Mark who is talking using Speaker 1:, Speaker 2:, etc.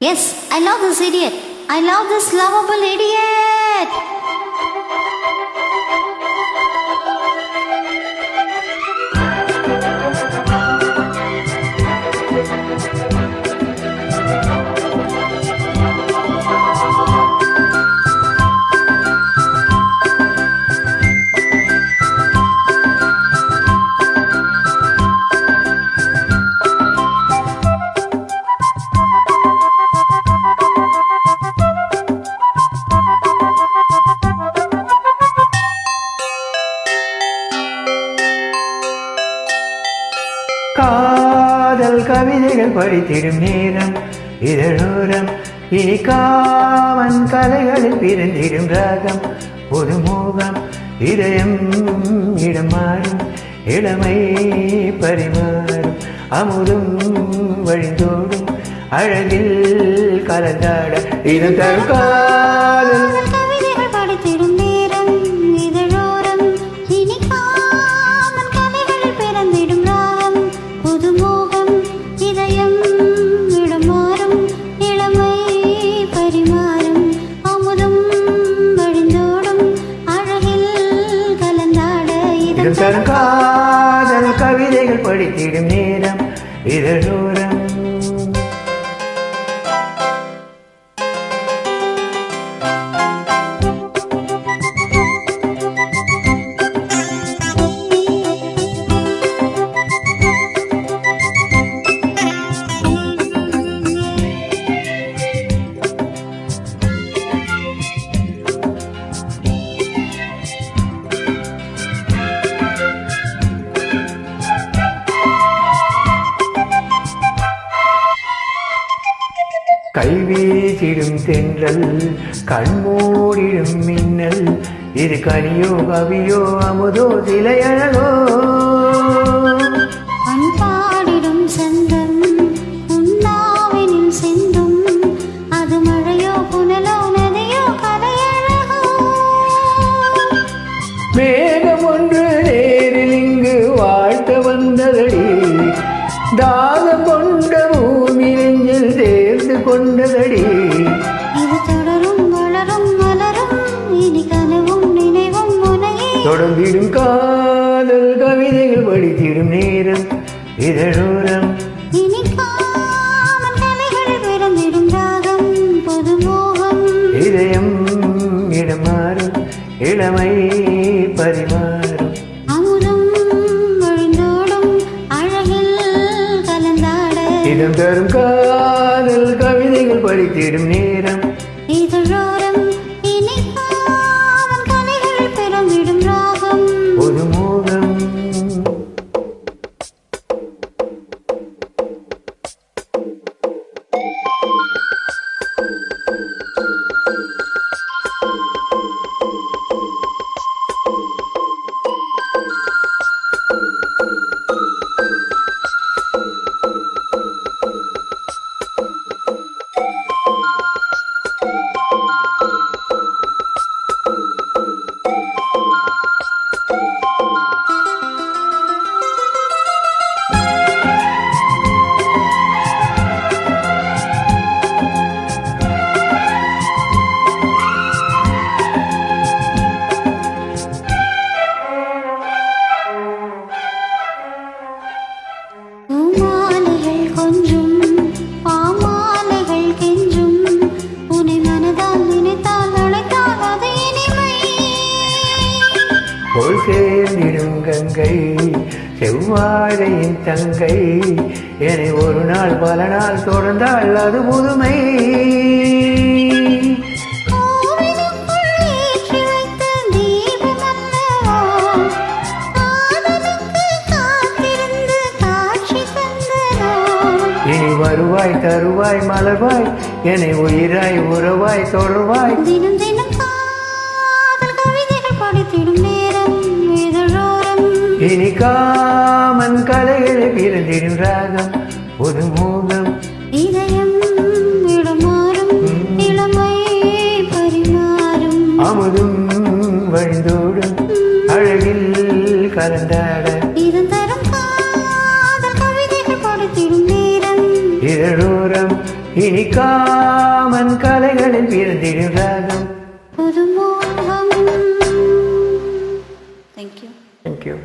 Speaker 1: Yes, I love this idiot. I love this lovable idiot.
Speaker 2: காதல் கவிதைகள் படித்திடும் நேரம் இதழோரம். இனி காமன் கலைகளில் பிறந்திடும் ராகம் ஒரு மோகம் இதயம் இடம் மாறும் இளமை பரிமாறும். அமுதும் வழிந்தோடும் அழகில் கலந்தாட. இது தரும்
Speaker 1: நேரம் இதழோரம்
Speaker 2: கைவீசிடும் தென்றல் கண்மூடிடும் மின்னல். இது கனியோ கவியோ அமுதோ சிலையழகோ
Speaker 1: முனையே
Speaker 2: தொடர்ந்திடும் காதல் கவிதைகள் படித்திடும் நேரம் இதழோரம் இதயம் இடமாறும் இளமை பரிமாறும். இதம் தரும் காதல் கவிதைகள் படித்திடும் நேரம் கங்கை செவ்வாழையின் தங்கை. என்னை ஒரு நாள் பல நாள் தொடர்ந்தால் அது புதுமை இனி வருவாய் தருவாய் மலர்வாய். என்னை உயிராய் உறவாய் தொடர்வாய்.
Speaker 1: தினம் தினம்
Speaker 2: இனி காமன் கலைகளை பிறந்திடும் ராகம் புதுமோகம்
Speaker 1: இதயம் இடமாறும் இளமை பரிமாறும்.
Speaker 2: அமுதும் வழிந்தோடும் அழகில் கலந்தாட.
Speaker 1: இதன் தரும் காதல் கவிதைகள் படித்திடும் நேரம்.
Speaker 2: இதழோரம் இனி காமன் கலைகளில் பிறந்திடும் ராகம்
Speaker 1: புதுமோகம் தேங்க்யூ
Speaker 2: தேங்க்யூ